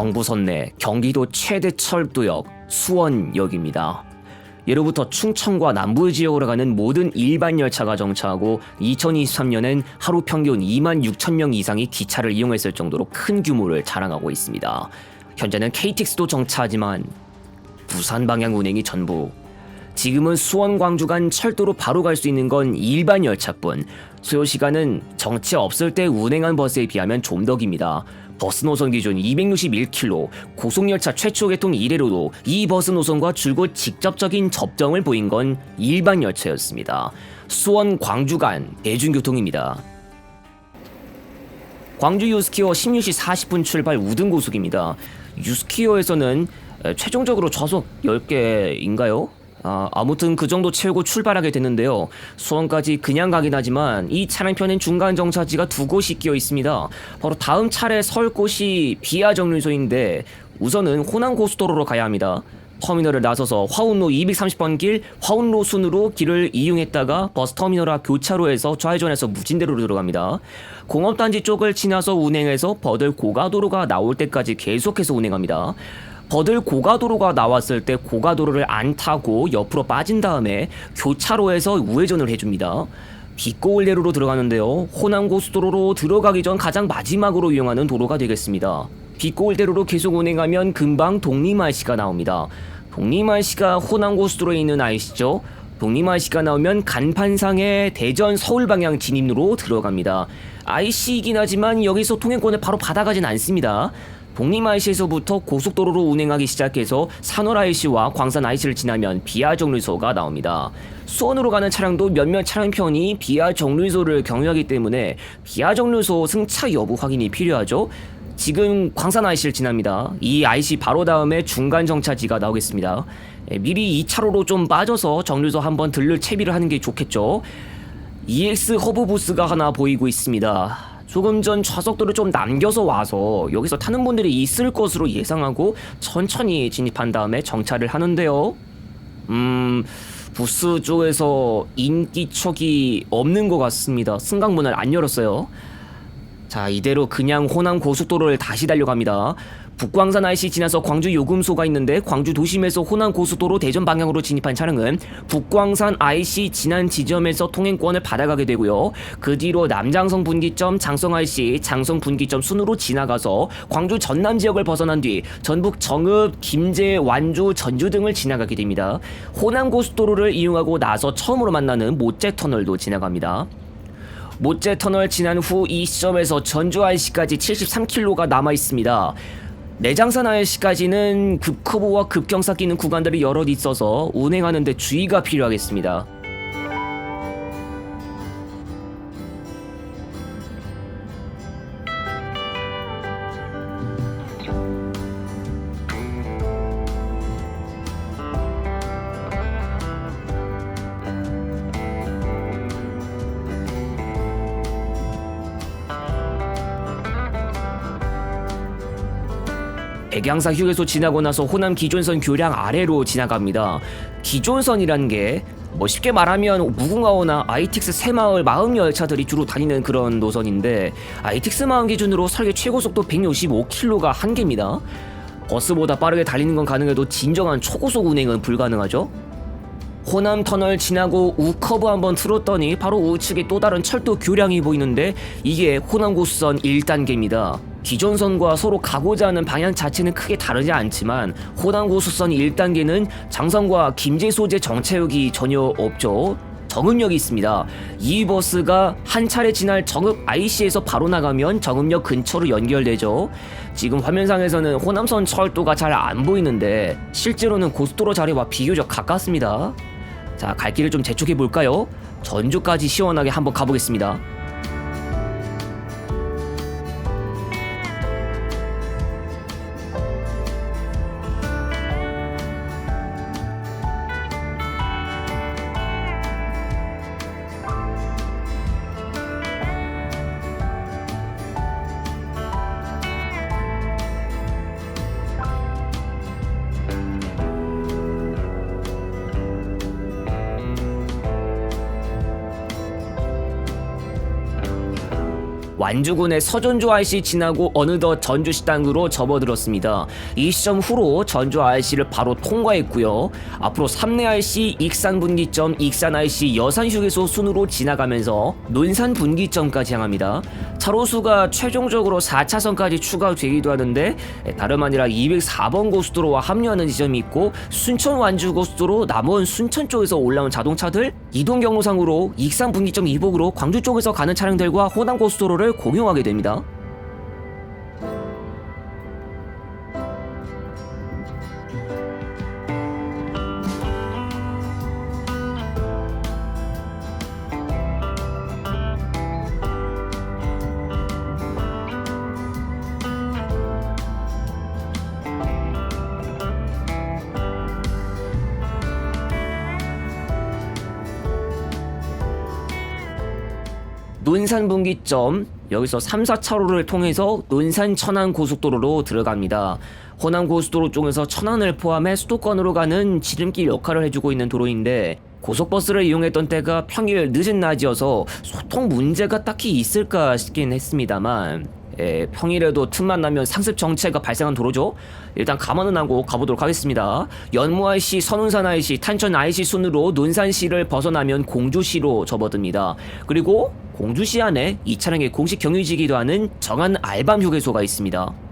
경부선 내 경기도 최대 철도역 수원역입니다. 예로부터 충청과 남부 지역으로 가는 모든 일반 열차가 정차하고 2023년엔 하루 평균 2만 6천 명 이상이 기차를 이용했을 정도로 큰 규모를 자랑하고 있습니다. 현재는 KTX도 정차하지만 부산 방향 운행이 전부. 지금은 수원 광주 간 철도로 바로 갈 수 있는 건 일반 열차뿐. 소요 시간은 정체 없을 때 운행한 버스에 비하면 좀 더 깁니다. 버스 노선 기준 261km, 고속열차 최초 개통 이래로도 이 버스 노선과 줄곧 직접적인 접점을 보인 건 일반 열차였습니다. 수원 광주 간 대중교통입니다. 광주 유스키어 16시 40분 출발 우등고속입니다. 유스키어에서는 에, 최종적으로 좌석 10개인가요? 아, 아무튼 그 정도 채우고 출발하게 됐는데요. 수원까지 그냥 가긴 하지만 이 차량편엔 중간 정차지가 두 곳이 끼어 있습니다. 바로 다음 차례 설 곳이 비아 정류소인데 우선은 호남 고속도로로 가야 합니다. 터미널을 나서서 화운로 230번 길 화운로 순으로 길을 이용했다가 버스터미널 앞 교차로에서 좌회전해서 무진대로로 들어갑니다. 공업단지 쪽을 지나서 운행해서 버들 고가도로가 나올 때까지 계속해서 운행합니다. 버들 고가도로가 나왔을 때 고가도로를 안 타고 옆으로 빠진 다음에 교차로에서 우회전을 해줍니다. 빛고울대로로 들어가는데요. 호남고속도로로 들어가기 전 가장 마지막으로 이용하는 도로가 되겠습니다. 빛고울대로로 계속 운행하면 금방 독립IC가 나옵니다. 독립IC가 호남고속도로에 있는 IC죠. 독립IC가 나오면 간판상에 대전 서울 방향 진입로로 들어갑니다. IC이긴 하지만 여기서 통행권을 바로 받아가진 않습니다. 독립 IC에서부터 고속도로로 운행하기 시작해서 산월 IC와 광산 IC를 지나면 비아 정류소가 나옵니다. 수원으로 가는 차량도 몇몇 차량편이 비아 정류소를 경유하기 때문에 비아 정류소 승차 여부 확인이 필요하죠. 지금 광산 IC를 지납니다. 이 IC 바로 다음에 중간 정차지가 나오겠습니다. 예, 미리 2차로로 좀 빠져서 정류소 한번 들를 채비를 하는 게 좋겠죠. EX 허브 부스가 하나 보이고 있습니다. 조금 전 좌석도를 좀 남겨서 와서 여기서 타는 분들이 있을 것으로 예상하고 천천히 진입한 다음에 정차를 하는데요. 음, 부스 쪽에서 인기척이 없는 것 같습니다. 승강문을 안 열었어요. 자, 이대로 그냥 호남 고속도로를 다시 달려갑니다. 북광산 IC 지나서 광주 요금소가 있는데 광주 도심에서 호남 고속도로 대전 방향으로 진입한 차량은 북광산 IC 지난 지점에서 통행권을 받아가게 되고요. 그 뒤로 남장성 분기점, 장성 IC, 장성 분기점 순으로 지나가서 광주 전남 지역을 벗어난 뒤 전북 정읍, 김제, 완주, 전주 등을 지나가게 됩니다. 호남 고속도로를 이용하고 나서 처음으로 만나는 모째 터널도 지나갑니다. 모째 터널 지난 후 이 시점에서 전주 IC까지 73km가 남아 있습니다. 내장산 IC까지는 급커브와 급경사 끼는 구간들이 여럿 있어서 운행하는데 주의가 필요하겠습니다. 백양사 휴게소 지나고 나서 호남 기존선 교량 아래로 지나갑니다. 기존선이란 게 뭐 쉽게 말하면 무궁화호나 ITX 새마을 마음 열차들이 주로 다니는 그런 노선인데 ITX 마음 기준으로 설계 최고 속도 165km가 한계입니다. 버스보다 빠르게 달리는 건 가능해도 진정한 초고속 운행은 불가능하죠. 호남 터널 지나고 우커브 한번 틀었더니 바로 우측에 또 다른 철도 교량이 보이는데 이게 호남 고수선 1단계입니다. 기존 선과 서로 가고자 하는 방향 자체는 크게 다르지 않지만 호남 고수선 1단계는 장성과 김제 소재 정체역이 전혀 없죠. 정읍역이 있습니다. 이 버스가 한 차례 지날 정읍 IC에서 바로 나가면 정읍역 근처로 연결되죠. 지금 화면상에서는 호남선 철도가 잘 안 보이는데 실제로는 고속도로 자리와 비교적 가깝습니다. 자, 갈 길을 좀 재촉해 볼까요? 전주까지 시원하게 한번 가보겠습니다. 완주군의 서전주 IC 지나고 어느덧 전주 식당으로 접어들었습니다. 이 시점 후로 전주 IC를 바로 통과했고요. 앞으로 삼내 IC, 익산 분기점, 익산 IC, 여산 휴게소 순으로 지나가면서 논산 분기점까지 향합니다. 차로수가 최종적으로 4차선까지 추가되기도 하는데 다름 아니라 204번 고속도로와 합류하는 지점이 있고 순천 완주 고속도로 남원 순천 쪽에서 올라온 자동차들 이동 경로상으로 익산 분기점 이복으로 광주 쪽에서 가는 차량들과 호남 고속도로를 공용하게 됩니다. 논산 분기점 여기서 3, 4차로를 통해서 논산 천안 고속도로로 들어갑니다. 호남 고속도로 쪽에서 천안을 포함해 수도권으로 가는 지름길 역할을 해주고 있는 도로인데 고속버스를 이용했던 때가 평일 늦은 낮이어서 소통 문제가 딱히 있을까 싶긴 했습니다만 예, 평일에도 틈만 나면 상습 정체가 발생한 도로죠. 일단 감안은 하고 가보도록 하겠습니다. 연무 IC, 선운산 IC, 탄천 IC 순으로 논산시를 벗어나면 공주시로 접어듭니다. 그리고 공주시 안에 이 차량의 공식 경유지기도 하는 정한 알밤 휴게소가 있습니다.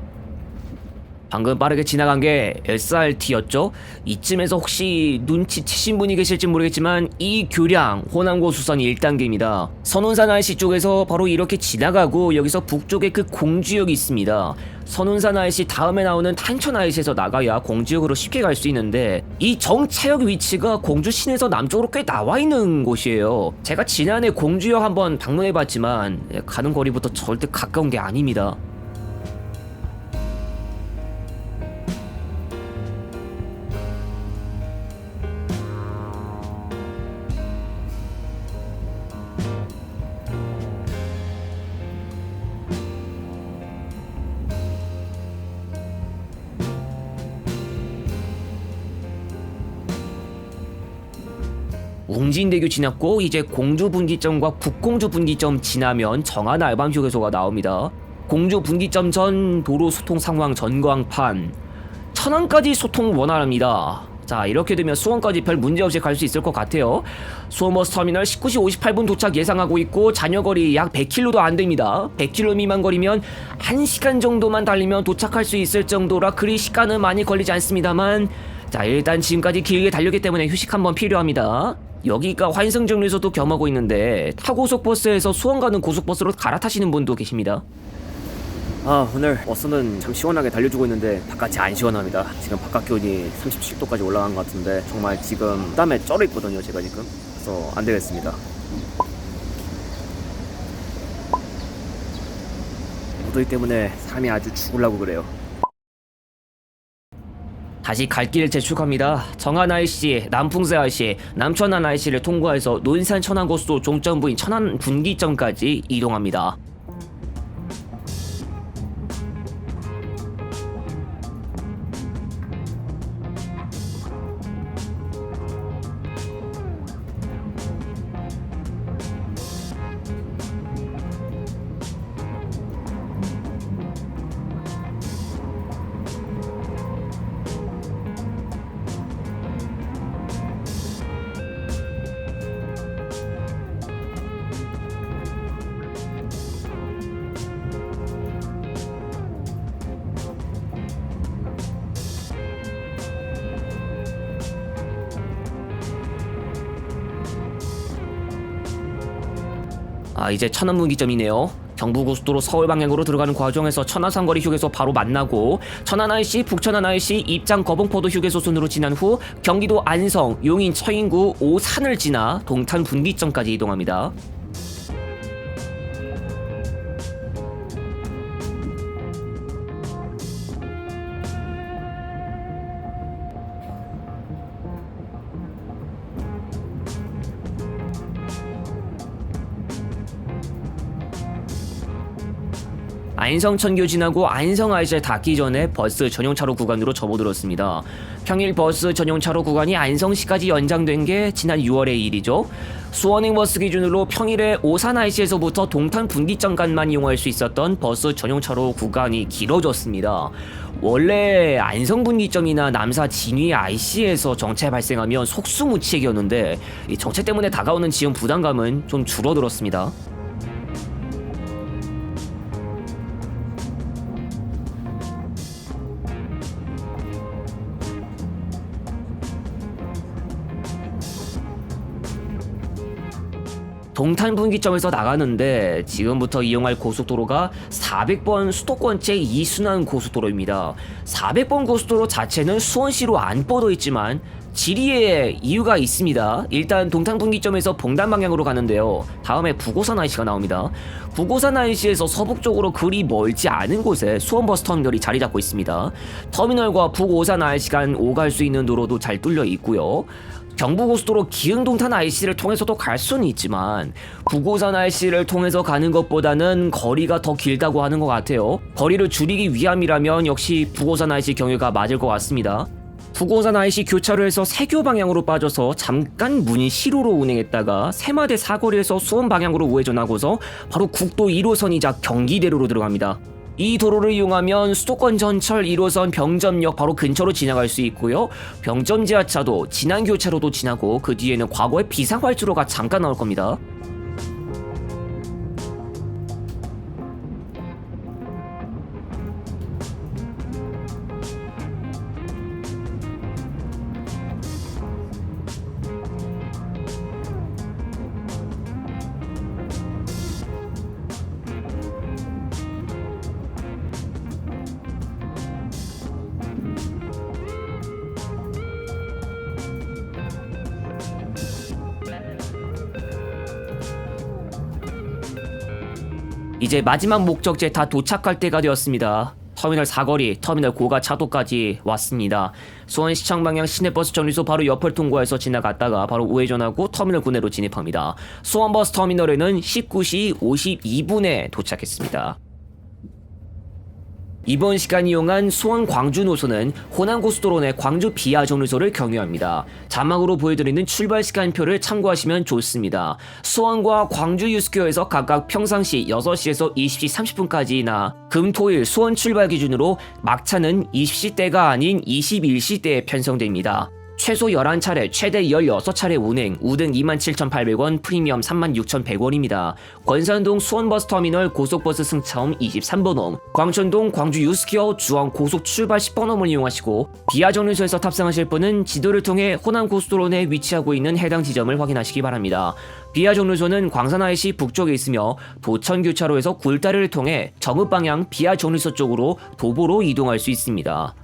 방금 빠르게 지나간 게 SRT였죠? 이쯤에서 혹시 눈치채신 분이 계실지 모르겠지만 이 교량 호남고 수선 1단계입니다. 선운산 IC 쪽에서 바로 이렇게 지나가고 여기서 북쪽에 그 공주역이 있습니다. 선운산 IC 다음에 나오는 탄천 IC에서 나가야 공주역으로 쉽게 갈 수 있는데 이 정차역 위치가 공주 시내에서 남쪽으로 꽤 나와 있는 곳이에요. 제가 지난해 공주역 한번 방문해봤지만 예, 가는 거리부터 절대 가까운 게 아닙니다. 웅진대교 지났고 이제 공주 분기점과 북공주 분기점 지나면 정한 알밤 휴게소가 나옵니다. 공주 분기점 전 도로 소통 상황 전광판 천안까지 소통 원활합니다. 자 이렇게 되면 수원까지 별 문제 없이 갈 수 있을 것 같아요. 수원버스 터미널 19시 58분 도착 예상하고 있고 잔여거리 약 100km도 안 됩니다. 100km 미만 거리면 1시간 정도만 달리면 도착할 수 있을 정도라 그리 시간은 많이 걸리지 않습니다만 자 일단 지금까지 길게 달렸기 때문에 휴식 한번 필요합니다. 여기가 환승정류소도 겸하고 있는데 타고속 버스에서 수원 가는 고속버스로 갈아타시는 분도 계십니다. 아 오늘 버스는 참 시원하게 달려주고 있는데 바깥이 안 시원합니다. 지금 바깥 기온이 37도까지 올라간 것 같은데 정말 지금 땀에 쩔어 있거든요 제가 지금. 그래서 안 되겠습니다. 무더위 때문에 삶이 아주 죽을라고 그래요 다시 갈 길을 재촉합니다. 정한 IC, 남풍세 IC, 남천안 IC를 통과해서 논산 천안고속도 종점부인 천안 분기점까지 이동합니다. 아 이제 천안분기점이네요. 경부고속도로 서울 방향으로 들어가는 과정에서 천안상거리 휴게소 바로 만나고 천안 IC, 북천안 IC, 입장 거봉포도 휴게소 순으로 지난 후 경기도 안성, 용인, 처인구, 오산을 지나 동탄 분기점까지 이동합니다. 안성천교 지나고 안성 IC를 닿기 전에 버스 전용차로 구간으로 접어들었습니다. 평일 버스 전용차로 구간이 안성시까지 연장된 게 지난 6월의 일이죠. 수원행 버스 기준으로 평일에 오산 IC에서부터 동탄 분기점간만 이용할 수 있었던 버스 전용차로 구간이 길어졌습니다. 원래 안성 분기점이나 남사 진위 IC에서 정체 발생하면 속수무책이었는데 이 정체 때문에 다가오는 지연 부담감은 좀 줄어들었습니다. 동탄 분기점에서 나가는데 지금부터 이용할 고속도로가 400번 수도권 제 2순환 고속도로입니다. 400번 고속도로 자체는 수원시로 안 뻗어 있지만 지리에 이유가 있습니다. 일단 동탄 분기점에서 봉단 방향으로 가는데요. 다음에 부고산 IC가 나옵니다. 부고산 IC에서 서북 쪽으로 그리 멀지 않은 곳에 수원버스 터미널이 자리 잡고 있습니다. 터미널과 북오산 IC 간 오갈 수 있는 도로도 잘 뚫려 있고요. 경부고속도로 기흥동탄 IC를 통해서도 갈 수는 있지만 부고산 IC를 통해서 가는 것보다는 거리가 더 길다고 하는 것 같아요. 거리를 줄이기 위함이라면 역시 부고산 IC 경유가 맞을 것 같습니다. 부고산 IC 교차로 에서 세교 방향으로 빠져서 잠깐 문시로로 운행했다가 세마대 사거리에서 수원 방향으로 우회전하고서 바로 국도 1호선이자 경기대로로 들어갑니다. 이 도로를 이용하면 수도권 전철 1호선 병점역 바로 근처로 지나갈 수 있고요. 병점 지하차도 진안 교차로도 지나고 그 뒤에는 과거의 비상활주로가 잠깐 나올 겁니다. 이제 마지막 목적지에 다 도착할 때가 되었습니다. 터미널 사거리, 터미널 고가 차도까지 왔습니다. 수원 시청 방향 시내버스 정류소 바로 옆을 통과해서 지나갔다가 바로 우회전하고 터미널 구내로 진입합니다. 수원 버스 터미널에는 19시 52분에 도착했습니다. 이번 시간 이용한 수원 광주 노선은 호남 고속도로 내 광주 비하 정류소를 경유합니다. 자막으로 보여드리는 출발 시간표를 참고하시면 좋습니다. 수원과 광주 유스교에서 각각 평상시 6시에서 20시 30분까지나 금, 토, 일 수원 출발 기준으로 막차는 20시대가 아닌 21시대에 편성됩니다. 최소 11차례, 최대 16차례 운행, 우등 27,800원, 프리미엄 36,100원입니다. 권산동 수원버스터미널 고속버스 승차음 23번홈, 광천동 광주 유스키어 주황 고속 출발 10번홈을 이용하시고 비하 정류소에서 탑승하실 분은 지도를 통해 호남 고속도로 내 위치하고 있는 해당 지점을 확인하시기 바랍니다. 비하 정류소는 광산 IC 북쪽에 있으며 도천 교차로에서 굴다리를 통해 정읍 방향 비하 정류소 쪽으로 도보로 이동할 수 있습니다.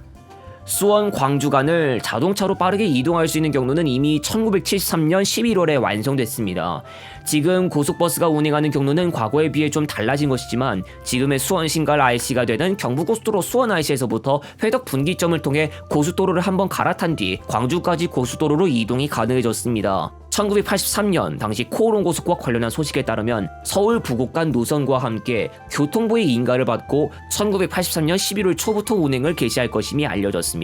수원 광주 간을 자동차로 빠르게 이동할 수 있는 경로는 이미 1973년 11월에 완성됐습니다. 지금 고속버스가 운행하는 경로는 과거에 비해 좀 달라진 것이지만 지금의 수원 신갈 IC가 되는 경부고속도로 수원 IC에서부터 회덕 분기점을 통해 고속도로를 한번 갈아탄 뒤 광주까지 고속도로로 이동이 가능해졌습니다. 1983년 당시 코오롱 고속과 관련한 소식에 따르면 서울 부곡 간 노선과 함께 교통부의 인가를 받고 1983년 11월 초부터 운행을 개시할 것임이 알려졌습니다.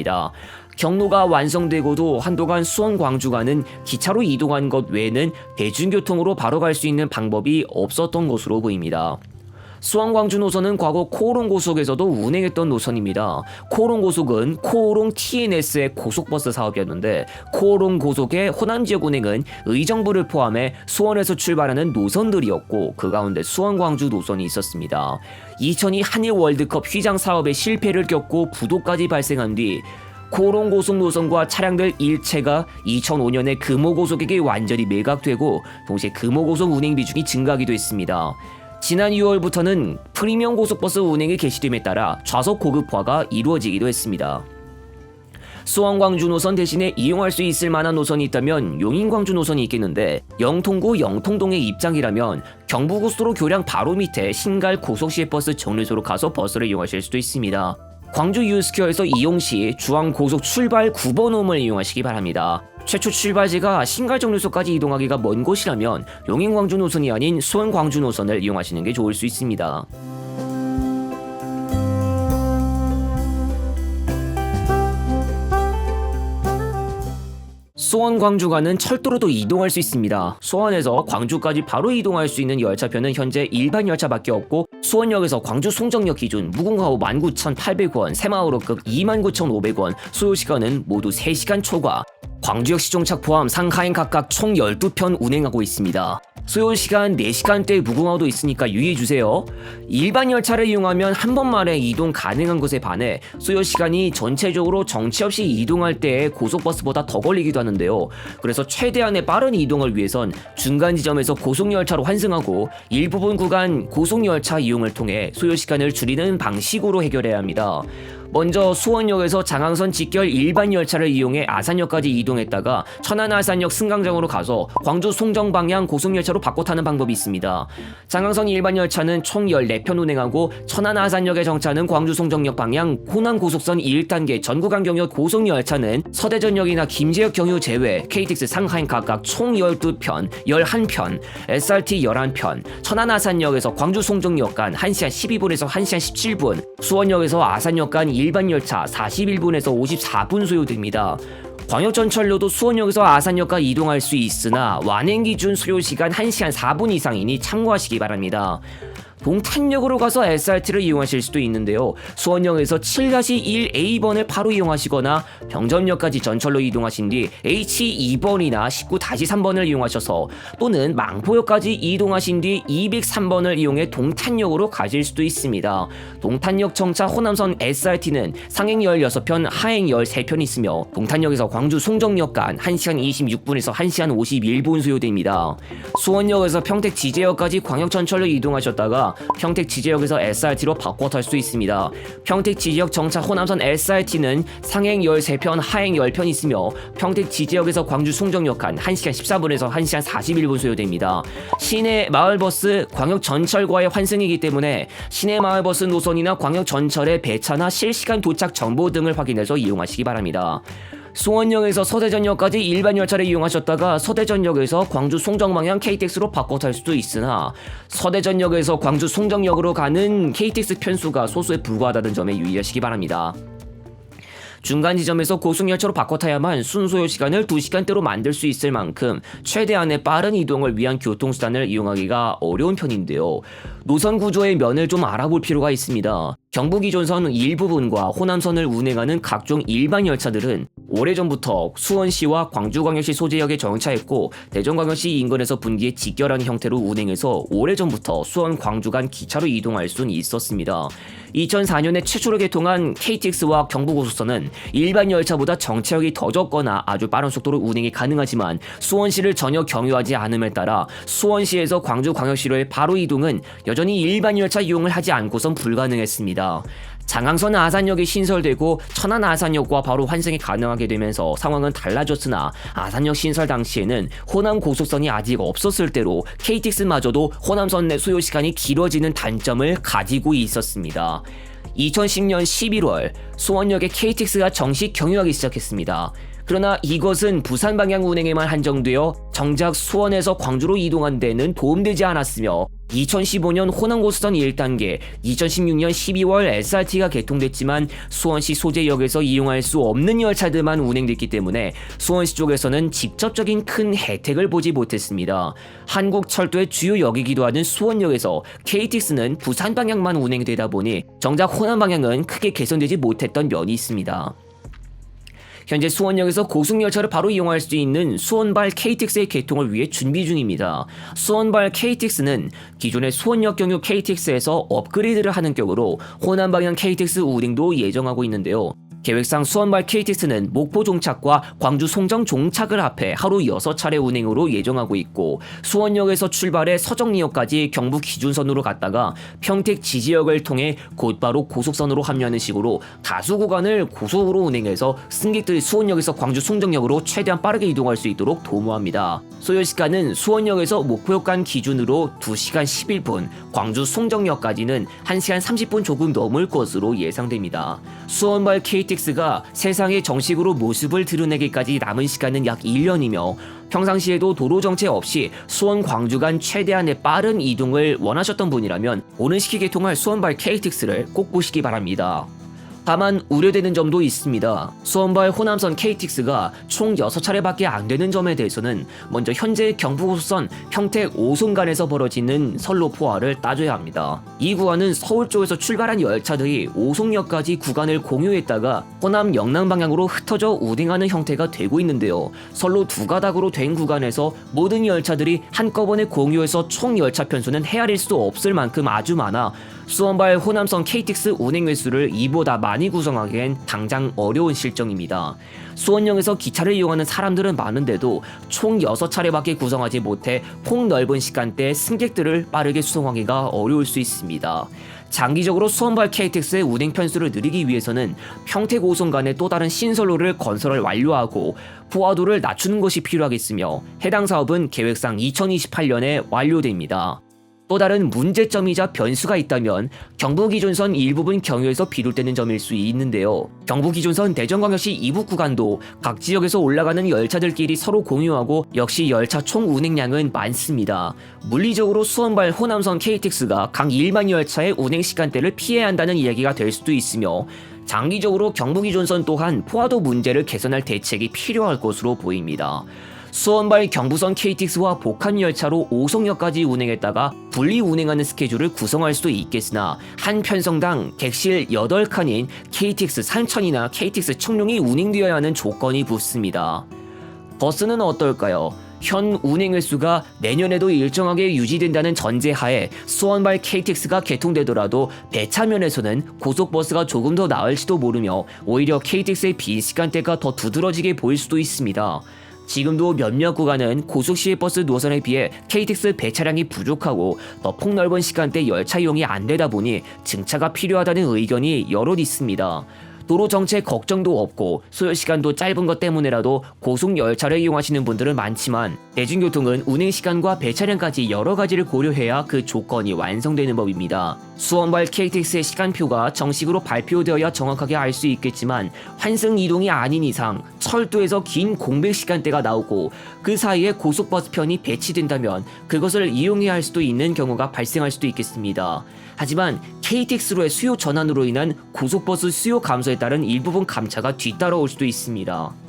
경로가 완성되고도 한동안 수원 광주간은 기차로 이동한 것 외에는 대중교통으로 바로 갈 수 있는 방법이 없었던 것으로 보입니다. 수원 광주 노선은 과거 코오롱 고속에서도 운행했던 노선입니다. 코오롱 고속은 코오롱 TNS의 고속버스 사업이었는데 코오롱 고속의 호남 지역 운행은 의정부를 포함해 수원에서 출발하는 노선들이었고 그 가운데 수원 광주 노선이 있었습니다. 2002 한일 월드컵 휘장 사업의 실패를 겪고 부도까지 발생한 뒤 코오롱 고속 노선과 차량들 일체가 2005년에 금호 고속에게 완전히 매각되고 동시에 금호 고속 운행 비중이 증가하기도 했습니다. 지난 6월부터는 프리미엄 고속버스 운행이 개시됨에 따라 좌석 고급화가 이루어지기도 했습니다. 수원 광주 노선 대신에 이용할 수 있을 만한 노선이 있다면 용인 광주 노선이 있겠는데 영통구 영통동의 입장이라면 경부고속도로 교량 바로 밑에 신갈 고속시외버스 정류소로 가서 버스를 이용하실 수도 있습니다. 광주 유스퀘어에서 이용 시 주황 고속 출발 9번 홈을 이용하시기 바랍니다. 최초 출발지가 신갈 정류소까지 이동하기가 먼 곳이라면 용인 광주 노선이 아닌 수원 광주 노선을 이용하시는 게 좋을 수 있습니다. 수원 광주간은 철도로도 이동할 수 있습니다. 수원에서 광주까지 바로 이동할 수 있는 열차표는 현재 일반 열차밖에 없고 수원역에서 광주 송정역 기준 무궁화호 19,800원, 새마을호급 29,500원, 소요시간은 모두 3시간 초과, 광주역 시종착 포함 상하행 각각 총 12편 운행하고 있습니다. 소요 시간 4시간대 무궁화도 있으니까 유의해주세요. 일반 열차를 이용하면 한 번만에 이동 가능한 것에 반해 소요 시간이 전체적으로 정체 없이 이동할 때에 고속버스보다 더 걸리기도 하는데요. 그래서 최대한의 빠른 이동을 위해선 중간 지점에서 고속열차로 환승하고 일부분 구간 고속열차 이용을 통해 소요 시간을 줄이는 방식으로 해결해야 합니다. 먼저 수원역에서 장항선 직결 일반 열차를 이용해 아산역까지 이동했다가 천안 아산역 승강장으로 가서 광주 송정 방향 고속열차로 바꿔 타는 방법이 있습니다. 장항선 일반 열차는 총 14편 운행하고 천안 아산역에 정차는 광주 송정역 방향 호남 고속선 1단계 전구간 경유 고속열차는 서대전역이나 김제역 경유 제외 KTX 상하행 각각 총 12편, 11편, SRT 11편, 천안 아산역에서 광주 송정역 간 1시간 12분에서 1시간 17분, 수원역에서 아산역 간 일반 열차 41분에서 54분 소요됩니다. 광역전철로도 수원역에서 아산역과 이동할 수 있으나 완행 기준 소요 시간 1시간 4분 이상이니 참고하시기 바랍니다. 동탄역으로 가서 SRT를 이용하실 수도 있는데요. 수원역에서 7-1A번을 바로 이용하시거나 병점역까지 전철로 이동하신 뒤 H2번이나 19-3번을 이용하셔서 또는 망포역까지 이동하신 뒤 203번을 이용해 동탄역으로 가실 수도 있습니다. 동탄역 정차 호남선 SRT는 상행 16편, 하행 13편 있으며 동탄역에서 광주 송정역 간 1시간 26분에서 1시간 51분 소요됩니다. 수원역에서 평택 지제역까지 광역전철로 이동하셨다가 평택 지제역에서 SRT로 바꿔 탈 수 있습니다. 평택 지제역 정차 호남선 SRT는 상행 13편, 하행 10편 있으며 평택 지제역에서 광주 송정역 간 1시간 14분에서 1시간 41분 소요됩니다. 시내 마을버스 광역 전철과의 환승이기 때문에 시내 마을버스 노선이나 광역 전철의 배차나 실시간 도착 정보 등을 확인해서 이용하시기 바랍니다. 수원역에서 서대전역까지 일반 열차를 이용하셨다가 서대전역에서 광주 송정 방향 KTX로 바꿔 탈 수도 있으나 서대전역에서 광주 송정역으로 가는 KTX 편수가 소수에 불과하다는 점에 유의하시기 바랍니다. 중간 지점에서 고속열차로 바꿔 타야만 순소요 시간을 2시간대로 만들 수 있을 만큼 최대한의 빠른 이동을 위한 교통수단을 이용하기가 어려운 편인데요. 노선 구조의 면을 좀 알아볼 필요가 있습니다. 경부기존선 일부분과 호남선을 운행하는 각종 일반 열차들은 오래전부터 수원시와 광주광역시 소재역에 정차했고 대전광역시 인근에서 분기에 직결하는 형태로 운행해서 오래전부터 수원 광주 간 기차로 이동할 수는 있었습니다. 2004년에 최초로 개통한 KTX와 경부고속선은 일반 열차보다 정체력이 더 적거나 아주 빠른 속도로 운행이 가능하지만 수원시를 전혀 경유하지 않음에 따라 수원시에서 광주광역시로의 바로 이동은 여전히 일반 열차 이용을 하지 않고선 불가능했습니다. 장항선 아산역이 신설되고 천안 아산역과 바로 환승이 가능하게 되면서 상황은 달라졌으나 아산역 신설 당시에는 호남 고속선이 아직 없었을 때로 KTX마저도 호남선 내 소요 시간이 길어지는 단점을 가지고 있었습니다. 2010년 11월 수원역에 KTX가 정식 경유하기 시작했습니다. 그러나 이것은 부산 방향 운행에만 한정되어 정작 수원에서 광주로 이동한 데는 도움되지 않았으며 2015년 호남고수선 1단계, 2016년 12월 SRT가 개통됐지만 수원시 소재역에서 이용할 수 없는 열차들만 운행됐기 때문에 수원시 쪽에서는 직접적인 큰 혜택을 보지 못했습니다. 한국철도의 주요 역이기도 하는 수원역에서 KTX는 부산 방향만 운행되다 보니 정작 호남 방향은 크게 개선되지 못했던 면이 있습니다. 현재 수원역에서 고속열차를 바로 이용할 수 있는 수원발 KTX의 개통을 위해 준비 중입니다. 수원발 KTX는 기존의 수원역 경유 KTX에서 업그레이드를 하는 격으로 호남 방향 KTX 운행도 예정하고 있는데요. 계획상 수원발 KTX는 목포 종착과 광주 송정 종착을 합해 하루 6차례 운행으로 예정하고 있고 수원역에서 출발해 서정리역까지 경부 기준선으로 갔다가 평택 지지역을 통해 곧바로 고속선으로 합류하는 식으로 다수 구간을 고속으로 운행해서 승객들이 수원역에서 광주 송정역으로 최대한 빠르게 이동할 수 있도록 도모합니다. 소요 시간은 수원역에서 목포역 간 기준으로 2시간 11분, 광주 송정역까지는 1시간 30분 조금 넘을 것으로 예상됩니다. 수원발 KTX 가 세상에 정식으로 모습을 드러내기까지 남은 시간은 약 1년이며 평상시에도 도로 정체 없이 수원 광주 간 최대한의 빠른 이동을 원하셨던 분이라면 오는 시기 개통할 수원발 KTX를 꼭 보시기 바랍니다. 다만 우려되는 점도 있습니다. 수원발 호남선 KTX가 총 6차례밖에 안 되는 점에 대해서는 먼저 현재 경부고속선 평택 5송간에서 벌어지는 선로 포화를 따져야 합니다. 이 구간은 서울 쪽에서 출발한 열차들이 오송역까지 구간을 공유했다가 호남 영남 방향으로 흩어져 운행하는 형태가 되고 있는데요. 선로 두 가닥으로 된 구간에서 모든 열차들이 한꺼번에 공유해서 총 열차 편수는 헤아릴 수 없을 만큼 아주 많아 수원발 호남선 KTX 운행 횟수를 이보다 많이 구성하기엔 당장 어려운 실정입니다. 수원역에서 기차를 이용하는 사람들은 많은데도 총 6차례밖에 구성하지 못해 폭넓은 시간대에 승객들을 빠르게 수송하기가 어려울 수 있습니다. 장기적으로 수원발 KTX의 운행 편수를 늘리기 위해서는 평택 5송간의 또 다른 신선로를 건설을 완료하고 포화도를 낮추는 것이 필요하겠으며 해당 사업은 계획상 2028년에 완료됩니다. 또 다른 문제점이자 변수가 있다면 경부기존선 일부분 경유에서 비롯되는 점일 수 있는데요. 경부기존선 대전광역시 이북 구간도 각 지역에서 올라가는 열차들끼리 서로 공유하고 역시 열차 총 운행량은 많습니다. 물리적으로 수원발 호남선 KTX가 각 1만 열차의 운행 시간대를 피해야 한다는 이야기가 될 수도 있으며 장기적으로 경부기존선 또한 포화도 문제를 개선할 대책이 필요할 것으로 보입니다. 수원발 경부선 KTX와 복합 열차로 오송역까지 운행했다가 분리 운행하는 스케줄을 구성할 수도 있겠으나 한 편성당 객실 8칸인 KTX 산천이나 KTX 청룡이 운행되어야 하는 조건이 붙습니다. 버스는 어떨까요? 현 운행 횟수가 내년에도 일정하게 유지된다는 전제하에 수원발 KTX가 개통되더라도 배차면에서는 고속버스가 조금 더 나을지도 모르며 오히려 KTX의 빈 시간대가 더 두드러지게 보일 수도 있습니다. 지금도 몇몇 구간은 고속시외버스 노선에 비해 KTX 배차량이 부족하고 더 폭넓은 시간대 열차 이용이 안 되다 보니 증차가 필요하다는 의견이 여럿 있습니다. 도로 정체 걱정도 없고 소요 시간도 짧은 것 때문에라도 고속 열차를 이용하시는 분들은 많지만 대중교통은 운행 시간과 배차량까지 여러 가지를 고려해야 그 조건이 완성되는 법입니다. 수원발 KTX의 시간표가 정식으로 발표되어야 정확하게 알 수 있겠지만 환승 이동이 아닌 이상 철도에서 긴 공백 시간대가 나오고 그 사이에 고속버스 편이 배치된다면 그것을 이용해야 할 수도 있는 경우가 발생할 수도 있겠습니다. 하지만 KTX로의 수요 전환으로 인한 고속버스 수요 감소에 따른 일부분 감차가 뒤따라올 수도 있습니다.